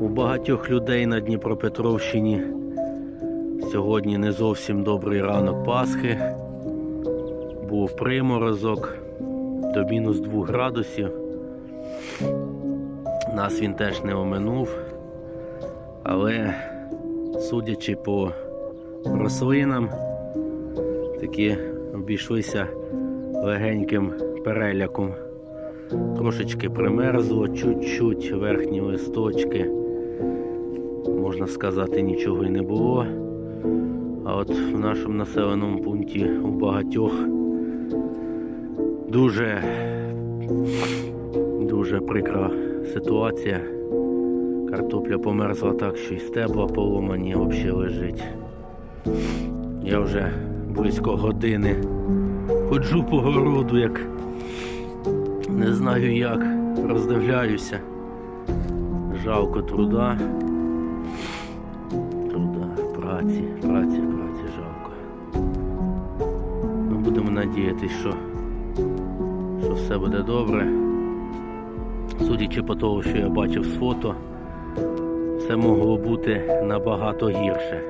У багатьох людей на Дніпропетровщині сьогодні не зовсім добрий ранок Пасхи. Був приморозок до мінус 2 градусів. Нас він теж не оминув. Але судячи по рослинам, такі обійшлися легеньким переляком. Трошечки примерзло, чуть-чуть верхні листочки. Можна сказати, нічого і не було. А от в нашому населеному пункті у багатьох дуже, дуже прикра ситуація. Картопля померзла так, що і стебла поломані взагалі лежить. Я вже близько години ходжу по городу, як не знаю як, роздивляюся. Жалко труда. Труда, праці, праці, праці жалко. Ми будемо надіятися, що, що все буде добре. Судячи по тому, що я бачив з фото, все могло бути набагато гірше.